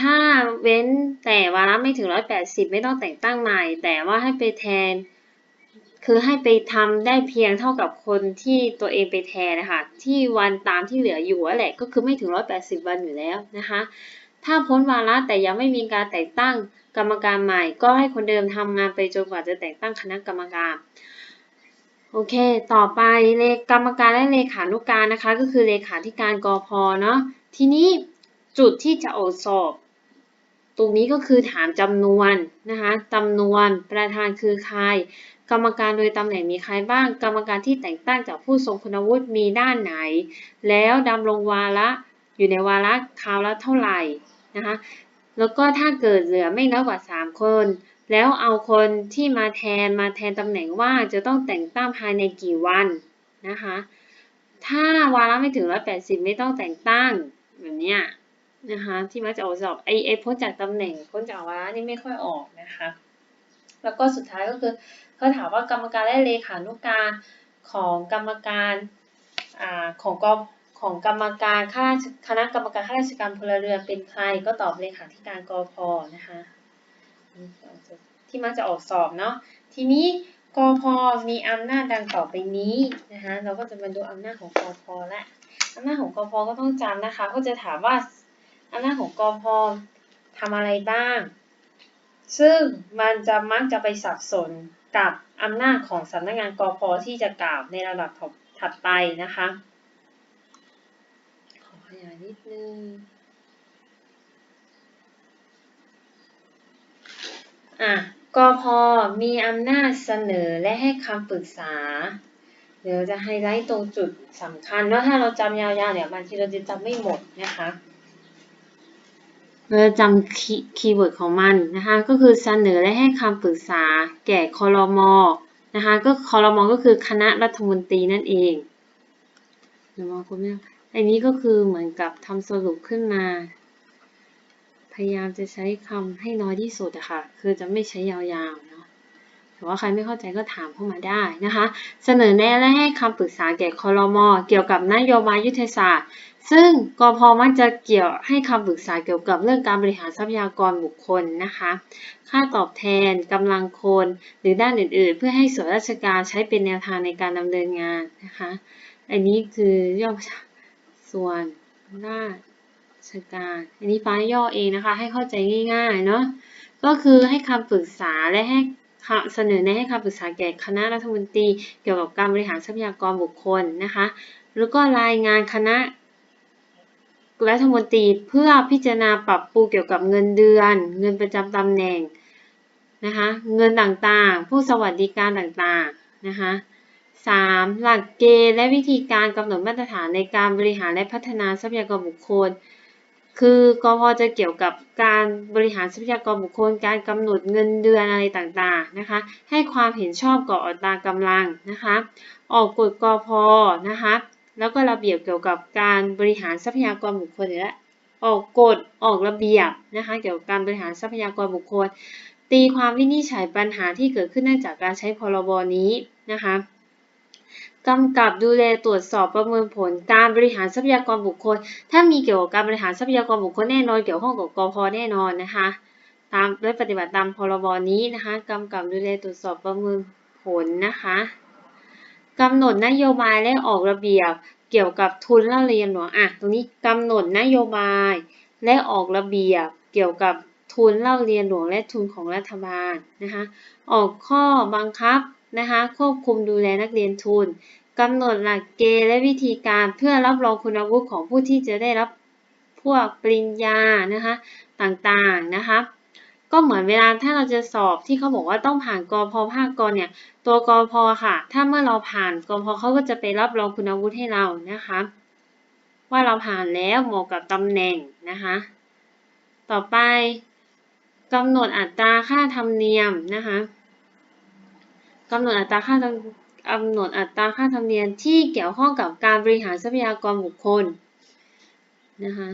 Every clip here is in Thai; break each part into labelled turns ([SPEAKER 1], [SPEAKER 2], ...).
[SPEAKER 1] ถ้าเว้นแต่วาระไม่ถึง 180 ไม่ต้องแต่งตั้งใหม่ แต่ว่าให้ไปแทน คือให้ไปทำได้เพียงเท่ากับคนที่ตัวเองไปแทนนะคะที่วันตามที่เหลืออยู่แหละก็คือไม่ถึง 180 วันอยู่แล้วนะคะ ถ้าพ้นวาระแต่ยังไม่มีการแต่งตั้งกรรมการใหม่ ก็ให้คนเดิมทำงานไปจนกว่าจะแต่งตั้งคณะกรรมการโอเค ต่อไปเลขกรรมการและเลขานุการนะคะ ก็คือเลขาธิการกอพเนาะ ทีนี้จุดที่จะออสอบ ตรงนี้ก็คือถามจำนวนนะคะจำนวนประธานคือใคร กรรมการโดยตำแหน่งมีใครบ้าง กรรมการที่แต่งตั้งจากผู้ทรงคุณวุฒิมีด้านไหน แล้วดำรงวาระอยู่ในวาระคราวละเท่าไหร่นะคะแล้วก็ถ้าเกิดเหลือไม่น้อยกว่า 3 คน แล้วเอาคนที่มาแทนมาแทนตำแหน่งว่าจะต้องแต่งตั้งภายในกี่วันนะคะถ้าวาระไม่ถึง 180 ไม่ต้องแต่งตั้งแบบนี้ นะคะที่มักจะออกสอบไอไอพ้นจากตำแหน่งพ้นจากวาระนี่ไม่ค่อยออกนะคะ แล้วก็สุดท้ายก็คือเขาถามว่ากรรมการและเลขานุการของกรรมการอ่าของกของกรรมการข้าคณะกรรมการข้าราชการพลเรือนเป็นใครก็ตอบเลขาธิการกอพอนะคะที่มักจะออกสอบเนาะทีนี้กอพอมีอำนาจดังต่อไปนี้นะคะเราก็จะมาดูอำนาจของกอพและอำนาจของกอพอก็ต้องจำนะคะ ก็จะถามว่า อำนาจของกอพทำอะไรบ้าง ซึ่งมันจะมักจะไปสับสนกับอำนาจของสำนักงานกอพที่จะกล่าวในระดับถัดไปนะคะ ขอขยายนิดนึงอะกพมีอำนาจเสนอและให้คำปรึกษา เดี๋ยวจะไฮไลท์ตรงจุดสำคัญว่าถ้าเราจำยาวๆเนี่ยบางทีเราจะจำไม่หมดนะคะ เราจะจำคีย์เวิร์ดของมันนะคะก็คือเสนอและให้คำปรึกษาแก่คอรมอนะคะก็คอรมอก็คือคณะรัฐมนตรีนั่นเองเดี๋ยวมาคุณแม่อันนี้ก็คือเหมือนกับทำสรุปขึ้นมา พยายามจะใช้คำให้น้อยที่สุดอะค่ะคือจะไม่ใช้ยาวๆนะ แต่ว่าใครไม่เข้าใจก็ถามเข้ามาได้นะคะ เสนอแนะและให้คำปรึกษาแก่คอรมอเกี่ยวกับนโยบายยุทธศาสตร์ ซึ่งกพมักจะเกี่ยวให้คำปรึกษาเกี่ยวกับเรื่องการบริหารทรัพยากรบุคคลนะคะ ค่าตอบแทนกำลังคนหรือด้านอื่น ๆ เพื่อให้ส่วนราชการใช้เป็นแนวทางในการดำเนินงานนะคะ อันนี้คือย่อส่วนราชการ อันนี้ฟ้าย่อเองนะคะ ให้เข้าใจง่าย ๆ เนาะก็คือให้คำปรึกษาและให้ เสนอแนะให้คำปรึกษาแก่คณะรัฐมนตรีเกี่ยวกับการบริหารทรัพยากรบุคคลนะคะ แล้วก็รายงานคณะรัฐมนตรีเพื่อพิจารณาปรับปรุงเกี่ยวกับเงินเดือน เงินประจำตำแหน่งนะคะเงินต่างๆ ผู้สวัสดิการต่างๆนะคะ 3. หลักเกณฑ์และวิธีการกำหนดมาตรฐานในการบริหารและพัฒนาทรัพยากรบุคคล คือกพจะเกี่ยวกับการบริหารทรัพยากรบุคคล การกำหนดเงินเดือนอะไรต่างๆนะคะ ให้ความเห็นชอบกับอัตรากำลังนะคะ ออกกฎกพนะคะ แล้วก็ระเบียบเกี่ยวกับการบริหารทรัพยากรบุคคลและออกกฎออกระเบียบนะคะเกี่ยวกับการบริหารทรัพยากรบุคคล ตีความวินิจฉัยปัญหาที่เกิดขึ้นเนื่องจากการใช้พรบนี้นะคะ กำกับดูแลตรวจสอบประเมินผลการบริหารทรัพยากรบุคคล ถ้ามีเกี่ยวกับการบริหารทรัพยากรบุคคลแน่นอนเกี่ยวข้องกับกพแน่นอนนะคะ ตามและปฏิบัติตามพรบนี้นะคะกำกับดูแลตรวจสอบประเมินผลนะคะกำหนดนโยบายและออกระเบียบเกี่ยวกับทุนเล่าเรียนหลวงอะตรงนี้กำหนดนโยบายและออกระเบียบเกี่ยวกับทุนเล่าเรียนหลวงและทุนของรัฐบาลนะคะออกข้อบังคับ นะคะควบคุมดูแลนักเรียนทุนกำหนดหลักเกณฑ์และวิธีการเพื่อรับรองคุณวุฒิของผู้ที่จะได้รับพวกปริญญานะคะต่างๆนะคะก็เหมือนเวลาถ้าเราจะสอบที่เขาบอกว่าต้องผ่านกพภาคกรเนี่ยตัวกพค่ะ ถ้าเมื่อเราผ่านกพเขาก็จะไปรับรองคุณวุฒิให้เรานะคะ ว่าเราผ่านแล้วเหมาะกับตำแหน่งนะคะต่อไปกำหนดอัตราค่าธรรมเนียมนะคะ กำหนดอัตราค่ากำหนดอัตราค่าธรรมเนียมที่เกี่ยวข้องกับการบริหารทรัพยากรบุคคลนะคะ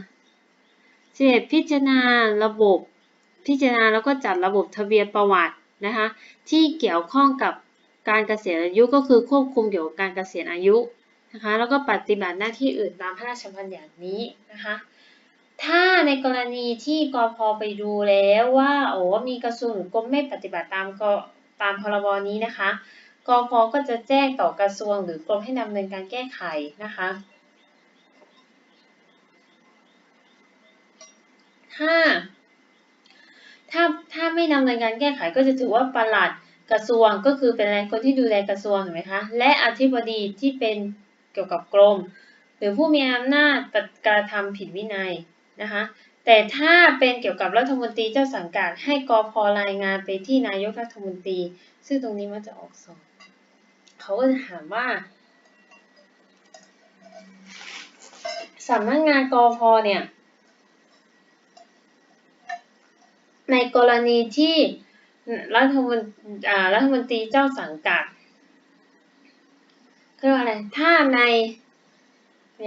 [SPEAKER 1] เสดพิจารณาระบบพิจารณาแล้วก็จัดระบบทะเบียนประวัตินะคะที่เกี่ยวข้องกับการเกษียณอายุก็คือควบคุมเกี่ยวกับการเกษียณอายุนะคะแล้วก็ปฏิบัติหน้าที่อื่นตามพระราชบัญญัตินี้นะคะถ้าในกรณีที่กพไปดูแล้วว่าโอ้มีกระทรวงหรือกรมไม่ปฏิบัติตามก ตามพรบนี้นะคะกพก็จะแจ้งต่อกระทรวงหรือกรมให้ดำเนินการแก้ไขนะคะถ้าถ้าถ้าไม่ดำเนินการแก้ไขก็จะถือว่าปลัดกระทรวงก็คือเป็นคนที่ดูแลกระทรวงเห็นไหมคะและอธิบดีที่เป็นเกี่ยวกับกรม หรือผู้มีอำนาจกระทำผิดวินัยนะคะ แต่ถ้าเป็นเกี่ยวกับรัฐมนตรีเจ้าสังกัดให้กอพรายงานไปที่นายกรัฐมนตรี ซึ่งตรงนี้มันจะออกสอบเขาก็จะถามว่าสำนักงานกอพเนี่ยในกรณีที่รัฐมนรัฐมนตรีเจ้าสังกัดคืออะไรถ้าใน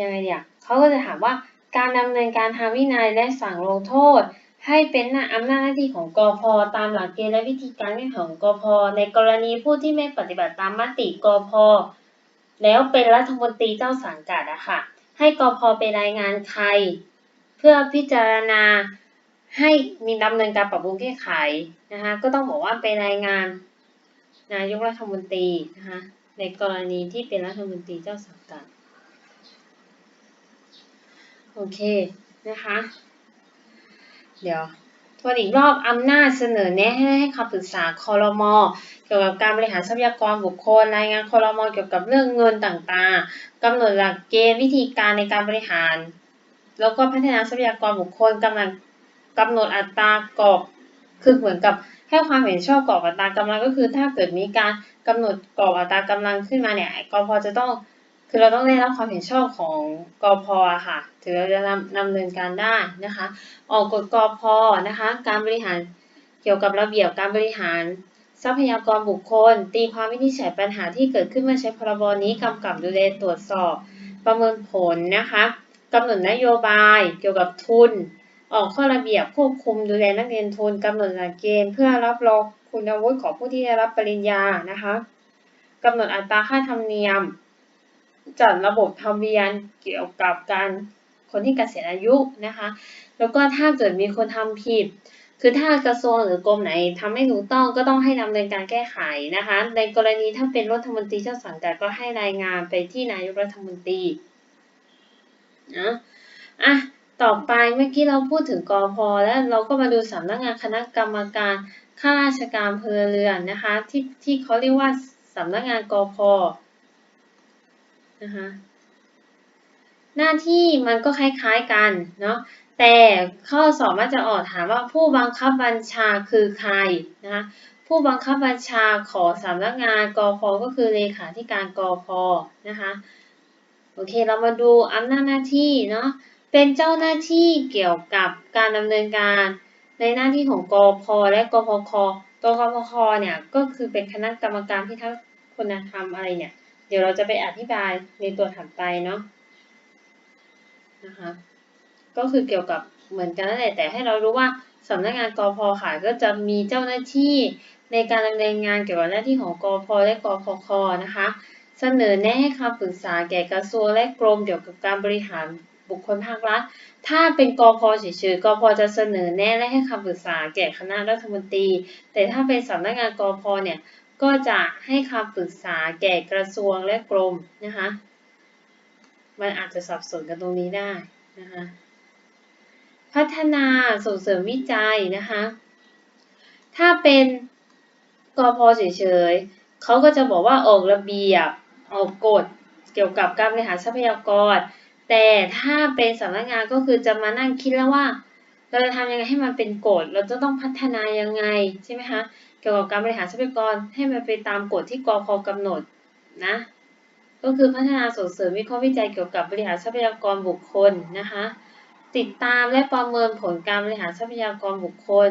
[SPEAKER 1] ยังไงเนี่ยเขาก็จะถามว่า การดำเนินการทางวินัยและสั่งลงโทษ ให้เป็นหน้าอำนาจหน้าที่ของกอพตามหลักเกณฑ์และวิธีการของกอพในกรณีผู้ที่ไม่ปฏิบัติตามมติกอพแล้วเป็นรัฐมนตรีเจ้าสังกัดอะค่ะ ให้กอพไปรายงานใคร เพื่อพิจารณาให้มีดำเนินการปรับปรุงแก้ไขนะคะก็ต้องบอกว่าไปรายงานนายกรัฐมนตรีนะคะในกรณีที่เป็นรัฐมนตรีเจ้าสังกัด โอเคนะคะ เดี๋ยวทวนอีกรอบอำนาจเสนอแนะให้คำปรึกษาคอรมอเกี่ยวกับการบริหารทรัพยากรบุคคล รายงานคอรมอเกี่ยวกับเรื่องเงินต่างๆกำหนดหลักเกณฑ์วิธีการในการบริหาร แล้วก็พัฒนาทรัพยากรบุคคลกำลังกำหนดอัตรากรอบคือเหมือนกับให้ความเห็นชอบกรอบอัตรากำลังก็คือ ถ้าเกิดมีการกำหนดกรอบอัตรากำลังขึ้นมาเนี่ยกพจะต้อง คือเราต้องได้รับความเห็นชอบของกพค่ะ ถึงเราจะนำนำเนินการได้นะคะ ออกกฎกพนะคะ การบริหารเกี่ยวกับระเบียบการบริหาร ทรัพยากรบุคคล ตีความวินิจฉัยปัญหาที่เกิดขึ้นเมื่อใช้พรบนี้กำกับดูแลตรวจสอบ ประเมินผลนะคะกำหนดนโยบายเกี่ยวกับทุน ออกข้อระเบียบควบคุมดูแลนักเรียนทุนกำหนดหลักเกณฑ์เพื่อรับรองคุณวุฒิของผู้ที่ได้รับปริญญานะคะกำหนดอัตราค่าธรรมเนียม จัดระบบทะเบียนเกี่ยวกับการคนที่เกษียณอายุนะคะ แล้วก็ถ้าเกิดมีคนทำผิด คือถ้ากระทรวงหรือกรมไหนทำไม่ถูกต้องก็ต้องให้ดำเนินการแก้ไขนะคะ ในกรณีถ้าเป็นรัฐมนตรีเจ้าสังกัดก็ให้รายงานไปที่นายกรัฐมนตรีนะอะต่อไปเมื่อกี้เราพูดถึงกอพอแล้วเราก็มาดูสำนักงานคณะกรรมการข้าราชการพลเรือนนะคะที่ที่เขาเรียกว่าสำนักงานกอพ นะคะหน้าที่มันก็คล้ายๆกันเนาะแต่ข้อสอบมันจะออกถามว่าผู้บังคับบัญชาคือใครนะคะผู้บังคับบัญชาขอสำนักงานกอพก็คือเลขาธิการกอพนะคะโอเคเรามาดูอำนาจหน้าที่เนาะเป็นเจ้าหน้าที่เกี่ยวกับการดำเนินการในหน้าที่ของกอพและกพคตัวกพคเนี่ยก็คือเป็นคณะกรรมการพิทักษ์คุณธรรมอะไรเนี่ย ดี๋ยวเราจะไปอธิบายในตัวถัดไปเนาะนะคะก็คือเกี่ยวกับเหมือนกันนั่นแหละแต่ให้เรารู้ว่าสำนักงานกอพค่ะก็จะมีเจ้าหน้าที่ในการดำเนินงานเกี่ยวกับหน้าที่ของกอพและกอพคนะคะเสนอแนะให้คำปรึกษาแก่กระทรวงและกรมเกี่ยวกับการบริหารบุคคลภาครัฐ ถ้าเป็นกอพเฉยๆกอพจะเสนอแนะและให้คำปรึกษาแก่คณะรัฐมนตรี แต่ถ้าเป็นสำนักงานกอพเนี่ย ก็จะให้คำปรึกษาแก่กระทรวงและกรมนะคะมันอาจจะสับสนกันตรงนี้ได้นะคะพัฒนาส่งเสริมวิจัยนะคะถ้าเป็นกอพเฉยๆเขาก็จะบอกว่าออกระเบียบออกกฎเกี่ยวกับการบริหารทรัพยากร แต่ถ้าเป็นสำนักงานก็คือจะมานั่งคิดแล้วว่า เราจะทำยังไงให้มันเป็นกฎ เราจะต้องพัฒนายังไงใช่ไหมคะ เกี่ยวกับการบริหารทรัพยากรให้มันไปตามกฎที่กพกำหนดนะ ก็คือพัฒนาส่งเสริมวิเคราะห์วิจัยเกี่ยวกับบริหารทรัพยากรบุคคลนะคะ ติดตามและประเมินผลการบริหารทรัพยากรบุคคล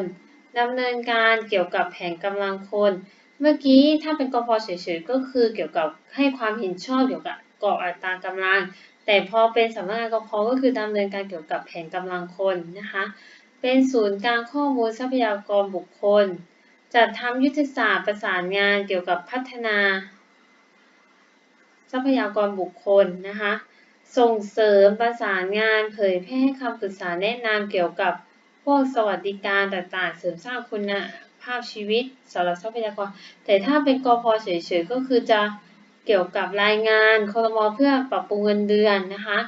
[SPEAKER 1] ดำเนินการเกี่ยวกับแผนกำลังคน เมื่อกี้ถ้าเป็นกพเฉยๆก็คือเกี่ยวกับให้ความเห็นชอบเกี่ยวกับกรอบอัตรากำลัง แต่พอเป็นสำนักงานกพก็คือดำเนินการเกี่ยวกับแผนกำลังคนนะคะ เป็นศูนย์กลางข้อมูลทรัพยากรบุคคล จัดทำยุทธศาสตร์ประสานงานเกี่ยวกับพัฒนา ทรัพยากรบุคคลนะคะ ส่งเสริมประสานงานเผยแพร่คำปรึกษาแนะนำเกี่ยวกับพวกสวัสดิการต่างๆ เสริมสร้างคุณภาพชีวิตสำหรับทรัพยากร แต่ถ้าเป็นกพเฉยๆก็คือจะ เกี่ยวกับรายงานคอรมอเพื่อปรับปรุงเงินเดือนนะคะ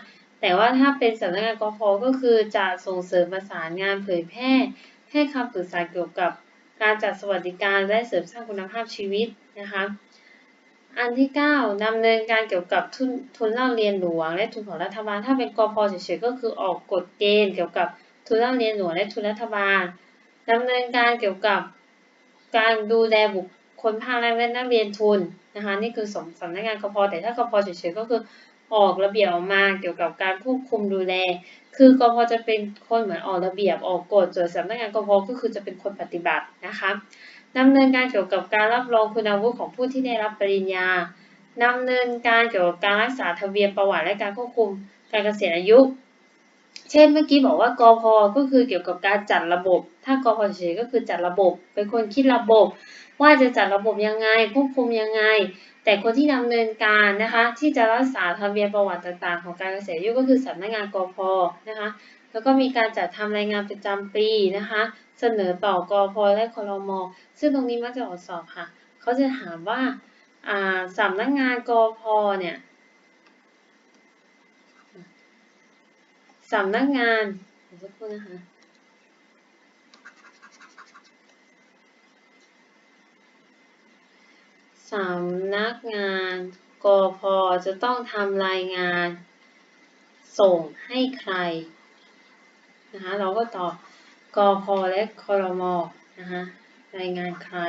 [SPEAKER 1] แต่ว่าถ้าเป็นสำนักงานกพก็คือจะส่งเสริมประสานงานเผยแพร่ ให้คำปรึกษาเกี่ยวกับการจัดสวัสดิการและเสริมสร้างคุณภาพชีวิตนะคะอันที่ 9ดำเนินการเกี่ยวกับทุนทุนเล่าเรียนหลวง และทุนของรัฐบาล ถ้าเป็นกพเฉยๆก็คือออกกฎเกณฑ์เกี่ยวกับทุนเล่าเรียนหลวงและทุนรัฐบาลดำเนินการเกี่ยวกับการดูแลบุค คลภาคแรกและนักเรียนทุนนะคะนี่คือสำสำนักงานกพแต่ถ้ากพเฉยๆก็คือออกระเบียบออกมาเกี่ยวกับการควบคุมดูแล คือกพจะเป็นคนเหมือนออกระเบียบออกกฎส่วนสำนักงานกพก็คือจะเป็นคนปฏิบัตินะคะดำเนินการเกี่ยวกับการรับรองคุณวุฒิของผู้ที่ได้รับปริญญาดำเนินการเกี่ยวกับการรักษาทะเบียนประวัติและการควบคุมการเกษียณอายุ เช่นเมื่อกี้บอกว่ากพก็คือเกี่ยวกับการจัดระบบ ถ้ากพเฉยๆก็คือจัดระบบ เป็นคนคิดระบบ ว่าจะจัดระบบยังไงควบคุมยังไง แต่คนที่ดำเนินการนะคะ ที่จะรักษาทะเบียนประวัติต่างๆ ของการเกษียณอายุก็คือสำนักงานกพนะคะ แล้วก็มีการจัดทำรายงานประจำปีนะคะ เสนอต่อกพและคลมซึ่งตรงนี้มักจะออกสอบค่ะ เขาจะถามว่าอ่าสำนักงานกพเนี่ยสำนักงานเดี๋ยวสักครู่นะคะำนักงานกพจะต้องทำรายงาน ส่งให้ใครนะคะเราก็ตอบกพและคลมนะคะรายงานใคร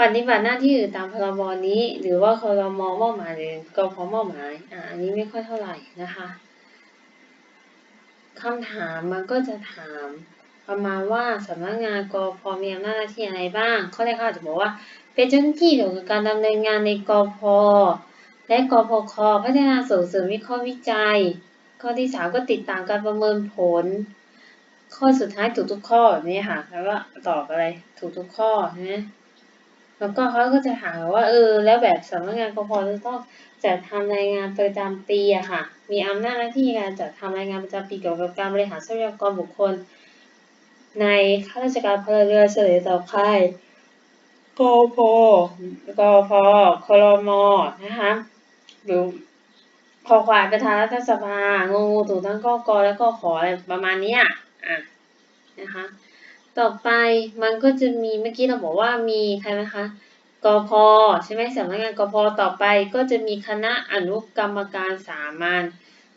[SPEAKER 1] ปฏิบัติหน้าที่อื่นตามพรบนี้ หรือว่าครมมอบหมายหรือกพมอบหมายอ่าอันนี้ไม่ค่อยเท่าไหร่นะคะคำถามมันก็จะถาม ประมาณว่าสำนักงานกพมีอำนาจหน้าที่อะไรบ้าง ข้อแรกเขาอจะบอกว่า เป็นเจ้าหน้าที่เกี่ยวกับการดำเนินงานในกพและกพคพัฒนาส่งเสริมวิเคราะห์วิจัย ข้อที่สามก็ติดตามการประเมินผล ข้อสุดท้ายถูกทุกข้อแบบนี้ค่ะแล้วก็ตอบอะไรถูกทุกข้อนะแล้วก็เขาก็จะถามว่าเออแล้วแบบสำนักงานกพจะต้องจัดทำรายงานประจำปีอะค่ะ มีอำนาจหน้าที่การจัดทำรายงานประจำปีเกี่ยวกับการบริหารทรัพยากรบุคคล ในข้าราชการพลเรือนเฉลยต่อใครกพกพคลมนะคะหรือขอควายประธานรัฐสภางงูถูกทั้งข้อกและก็ขออะไรประมาณนี้อะนะคะ ต่อไปมันก็จะมีเมื่อกี้เราบอกว่ามีใครนะคะกพใช่ไหมสำนักงานกพต่อไปก็จะมีคณะอนุกรรมการสามัญ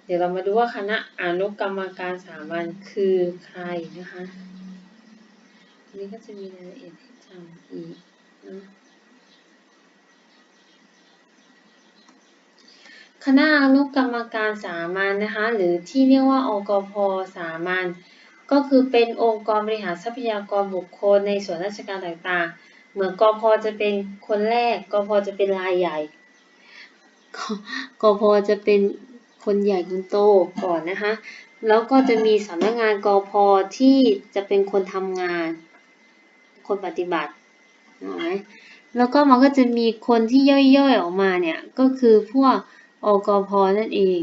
[SPEAKER 1] เดี๋ยวเรามาดูว่าคณะอนุกรรมการสามัญคือใครนะคะ นนี้ก็จะมีรายละเอียดให้จำอีกนะคณะอนุกรรมการสามัญนะคะ หรือที่เรียกว่าองกพสามัญก็คือเป็นองค์กรบริหารทรัพยากรบุคคลในส่วนราชการต่างๆ เหมือนกพจะเป็นคนแรกกพจะเป็นรายใหญ่กพจะเป็นคนใหญ่คนโตก่อนนะคะ แล้วก็จะมีสำนักงานกพที่จะเป็นคนทำงาน คนปฏิบัติแล้วก็มันก็จะมีคนที่ย่อยๆออกมาเนี่ย ก็คือพวกอกพนั่นเอง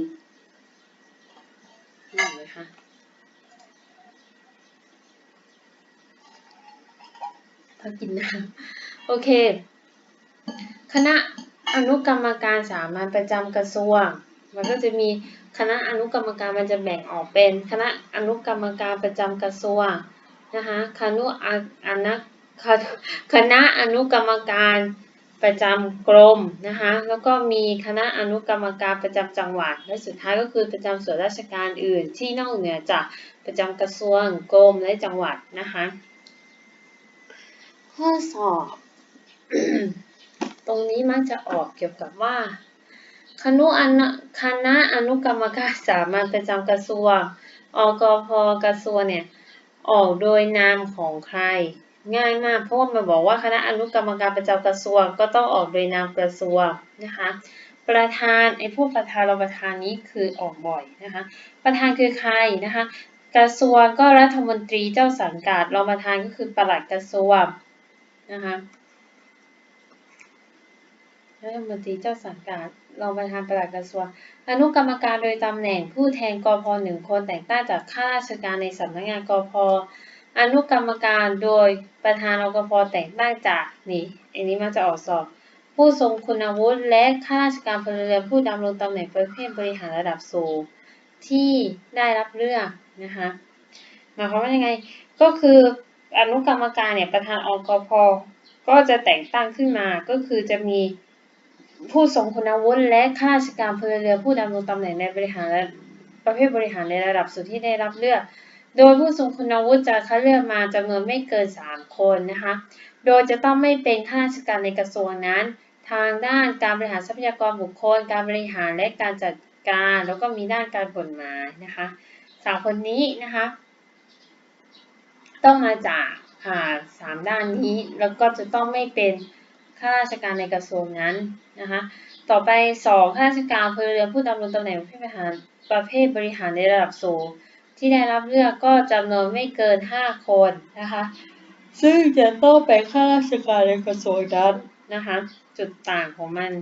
[SPEAKER 1] นี่ไหมคะพักกินน้ำโอเค คณะอนุกรรมการสามัญประจำกระทรวง มันก็จะมีคณะอนุกรรมการมันจะแบ่งออกเป็น คณะอนุกรรมการประจำกระทรวงนะคะคณะอนัก คณะอนุกรรมการประจำกรมนะคะแล้วก็มีคณะอนุกรรมการประจำจังหวัด และสุดท้ายก็คือประจำส่วนราชการอื่น ที่นอกเหนือจากประจำกระทรวงกรมและจังหวัดนะคะข้อสอบ ตรงนี้มักจะออกเกี่ยวกับว่าคณะอนุคณะอนุกรรมการสามัญประจำกระทรวงอกพกระทรวงเนี่ยออกโดยนามของใคร ง่ายมากเพราะว่ามันบอกว่าคณะอนุกรรมการประจำกระทรวงก็ต้องออกโดยนามกระทรวงนะคะ ประธานไอ้พวกประธานรองประธานนี้คือออกบ่อยนะคะ ประธานคือใครนะคะ กระทรวงก็รัฐมนตรีเจ้าสังกัดรองประธานก็คือปลัดกระทรวงนะคะรัฐมนตรีเจ้าสังกัดรองประธานปลัดกระทรวงอนุกรรมการโดยตำแหน่งผู้แทนกพหนึ่งคนแต่งตั้งจากข้าราชการในสำนักงานกพ อนุกรรมการโดยประธานอกพแต่งตั้งจากนี่อันนี้มันจะออกสอบ ผู้ทรงคุณวุฒิและข้าราชการพลเรือนผู้ดำรงตำแหน่งประเภทบริหารระดับสูงที่ได้รับเลือกนะคะหมายความว่ายังไงก็คืออนุกรรมการเนี่ยประธานอกพก็จะแต่งตั้งขึ้นมาก็คือจะมีผู้ทรงคุณวุฒิและข้าราชการพลเรือนผู้ดำรงตำแหน่งในบริหารประเภทบริหารในระดับสูงที่ได้รับเลือก โดยผู้ทรงคุณวุฒิจะคัดเลือกมาจำนวนไม่เกิน 3 คนนะคะ โดยจะต้องไม่เป็นข้าราชการในกระทรวงนั้น ทางด้านการบริหารทรัพยากรบุคคล การบริหารและการจัดการ แล้วก็มีด้านการกฎหมายนะคะสามคนนี้นะคะ ต้องมาจากสามด้านนี้ แล้วก็จะต้องไม่เป็นข้าราชการในกระทรวงนั้นนะคะ ต่อไปสองข้าราชการพลเรือนผู้ดำรงตำแหน่งผู้บริหารประเภทบริหารในระดับสูง ที่ได้รับเลือกก็จำนวนไม่เกิน 5 คนนะคะ ซึ่งจะต้องเป็นข้าราชการในกระทรวงนั้นนะคะ จุดต่างของมัน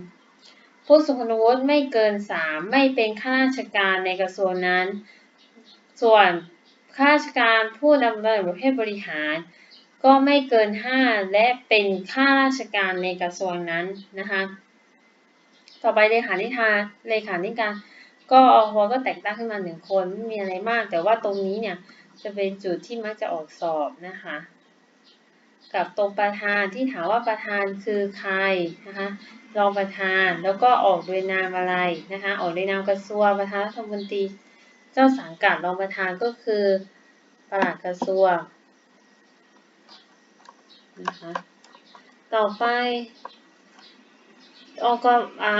[SPEAKER 1] ผู้ทรงคุณวุฒิไม่เกิน 3 ไม่เป็นข้าราชการในกระทรวงนั้น ส่วนข้าราชการผู้ดำรงตำแหน่งประเภทบริหาร ก็ไม่เกิน 5 และเป็นข้าราชการในกระทรวงนั้นนะคะ ต่อไปเลขาธิการเลขาธิการ ก็อพก็แต่งตั้งขึ้นมาหนึ่งคนไม่มีอะไรมาก แต่ว่าตรงนี้เนี่ยจะเป็นจุดที่มักจะออกสอบนะคะ กับตรงประธานที่ถามว่าประธานคือใครนะคะรองประธานแล้วก็ออกโดยนามอะไรนะคะออกโดยนามกระทรวงประธานรัฐมนตรีเจ้าสังกัดรองประธานก็คือปลัดกระทรวงนะคะต่อไป อก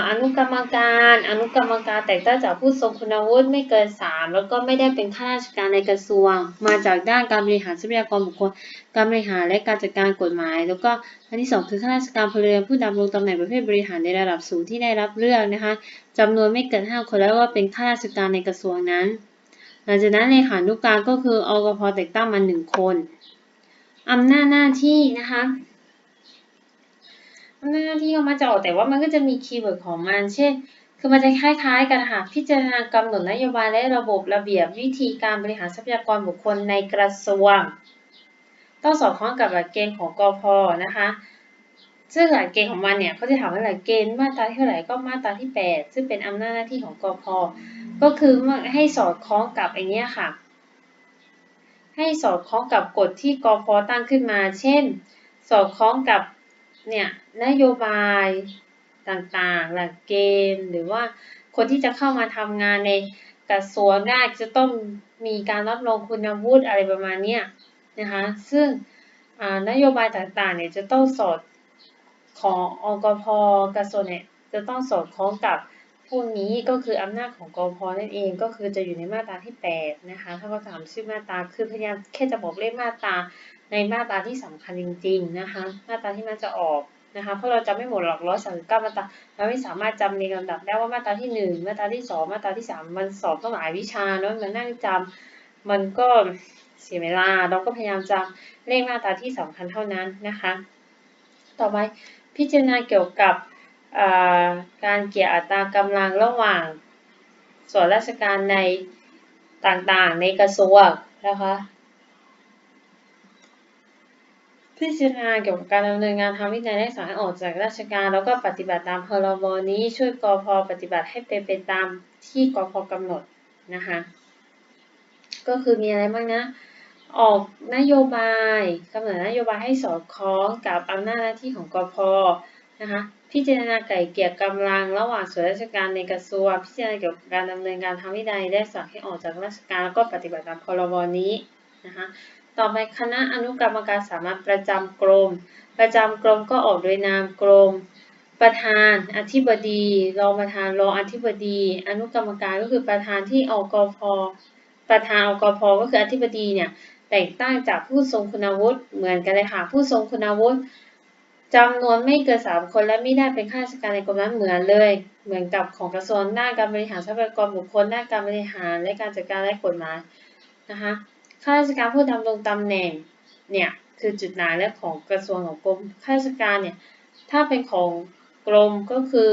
[SPEAKER 1] อนุกรรมการ อนุกรรมการแต่งตั้งจากผู้ทรงคุณวุฒิไม่เกิน 3 แล้วก็ไม่ได้เป็นข้าราชการในกระทรวง มาจากด้านการบริหารทรัพยากรบุคคล การบริหารและการจัดการกฎหมาย แล้วก็อันที่ 2 คือข้าราชการพลเรือนผู้ดำรงตำแหน่งประเภทบริหารในระดับสูงที่ได้รับเลือกนะคะจำนวนไม่เกิน 5 คนแล้วก็เป็นข้าราชการในกระทรวงนั้น หลังจากนั้นเลขานุการก็คืออกพแต่งตั้งมา1คนอำนาจหน้าที่นะคะ หน้าที่เขามาจะออกแต่ว่ามันก็จะมีคีย์เวิร์ดของมัน เช่น คือมันจะคล้ายๆ กันค่ะพิจารณากำหนดนโยบายและระบบระเบียบวิธีการบริหารทรัพยากรบุคคลในกระทรวง ต้องสอดคล้องกับหลักเกณฑ์ของกอพนะคะซึ่งหลักเกณฑ์ของมันเนี่ยเขาจะถามว่าหลักเกณฑ์มาตราที่เท่าไหร่ก็มาตราที่ 8 ซึ่งเป็นอำนาจหน้าที่ของกอพก็คือให้สอดคล้องกับไอเนี้ยค่ะ ให้สอดคล้องกับกฎที่กอพตั้งขึ้นมา เช่น สอดคล้องกับ เนี่ยนโยบายต่างๆ หลักเกณฑ์หรือว่าคนที่จะเข้ามาทำงานในกระทรวงได้จะต้องมีการรับรองคุณวุฒิอะไรประมาณนี้นะคะ ซึ่งนโยบายต่างๆเนี่ยจะต้องสอดของอกพกระทรวงเนี่ยจะต้องสอดคล้องกับพวกนี้ก็คืออำนาจของกพนั่นเองก็คือจะอยู่ในมาตราที่ 8 นะคะถ้าเขาถามชื่อมาตราคือพยายามแค่จะบอกเลขมาตรา ในมาตราที่สำคัญจริง ๆนะคะ มาตราที่มันจะออกนะคะ เพราะเราจำไม่หมดหรอกร้อยสามสิบเก้ามาตราเราไม่สามารถจำในลำดับได้ว่ามาตราที่หนึ่งมาตราที่สองมาตราที่สามมันสอบต้องหลายวิชาเนาะมันนั่งจำมันก็เสียเวลาเราก็พยายามจำเลขมาตราที่สำคัญเท่านั้นนะคะ ต่อไปพิจารณาเกี่ยวกับการเกี่ยอัตรากำลังระหว่างส่วนราชการในต่างๆในกระทรวงนะคะ พิจารณาเกี่ยวกับการดำเนินงานทางวินัยและสารออกจากราชการ แล้วก็ปฏิบัติตามพรบนี้ช่วยกพปฏิบัติให้เป็นไปตามที่กพกำหนดนะคะก็คือมีอะไรบ้างนะออกนโยบายกำหนดนโยบายให้สอดคล้องกับอำนาจหน้าที่ของกพนะคะพิจารณาไก่เกี่ยกำลังระหว่างส่วนราชการในกระทรวงพิจารณาเกี่ยวกับการดำเนินการทางวินัยและสั่งให้ออกจากราชการแล้วก็ปฏิบัติตามพรบนี้นะคะ ต่อไปคณะอนุกรรมการสามัญประจำกรม ประจำกรมก็ออกโดยนามกรม ประธาน อธิบดี รองประธาน รองอธิบดี อนุกรรมการก็คือประธานที่อกพประธานอกพก็คืออธิบดีเนี่ยแต่งตั้งจากผู้ทรงคุณวุฒิเหมือนกันเลยค่ะ ผู้ทรงคุณวุฒิจำนวนไม่เกินสามคนและไม่ได้เป็นข้าราชการในกรมนั้นเหมือนเลย เหมือนกับของกระทรวงด้านการบริหารทรัพยากรบุคคลด้านการบริหารและการจัดการและกฎหมายนะคะ ข้าราชการผู้ดำรงตำแหน่งเนี่ยคือจุดหมาและของกระทรวงของกรมข้าราชการเนี่ยถ้าเป็นของกรมก็คือ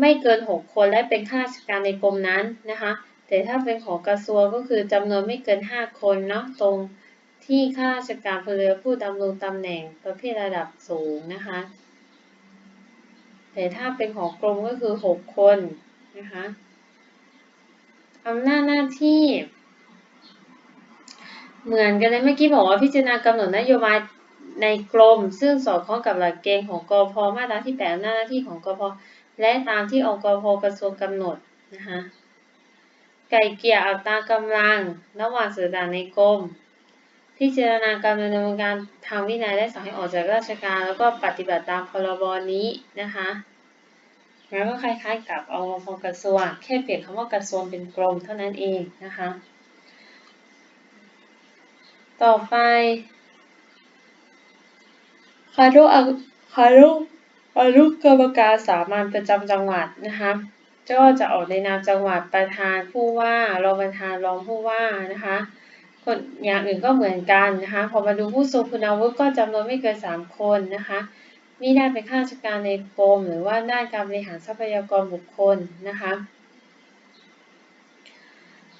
[SPEAKER 1] ไม่เกิน 6 คนและเป็นข้าราชการในกรมนั้นนะคะ แต่ถ้าเป็นของกระทรวงก็คือจำนวนไม่เกิน 5 คนเนาะตรงที่ข้าราชการพลเรือผู้ดำรงตำแหน่งประเภทระดับสูงนะคะ แต่ถ้าเป็นของกรมก็คือ 6 คนนะคะอำนาจหน้าที่ เหมือนกันเลยเมื่อกี้บอกว่าพิจารณากำหนดนโยบายในกรม ซึ่งสอดคล้องกับหลักเกณฑ์ของกพมาตราที่8อำนาหน้าที่ของกอพและตามที่องค์กอพกระทรวงกำหนดนะคะไก่เกี่ยอัตรากำลังระหว่างสื่อต่างในกรมพิจารณาการดำเนินการทางวินัยและสั่งให้ออกจากราชการ แล้วก็ปฏิบัติตามพรบนี้นะคะแล้วก็คล้ายๆกับองค์กรกระทรวงแค่เปลี่ยนคำว่ากระทรวงเป็นกรมเท่านั้นเองนะคะ ต่อไปคารุคารุอนุกรรมการสามัญประจำจังหวัดนะคะก็จะออกในนามจังหวัดประธานผู้ว่ารองประธานรองผู้ว่านะคะคนอย่างอื่นก็เหมือนกันนะคะพอมาดูผู้ทรงคุณวุฒิก็จำนวนไม่เกิน 3 คนนะคะมีได้เป็นข้าราชการในกรมหรือว่าด้านการบริหารทรัพยากรบุคคลนะคะ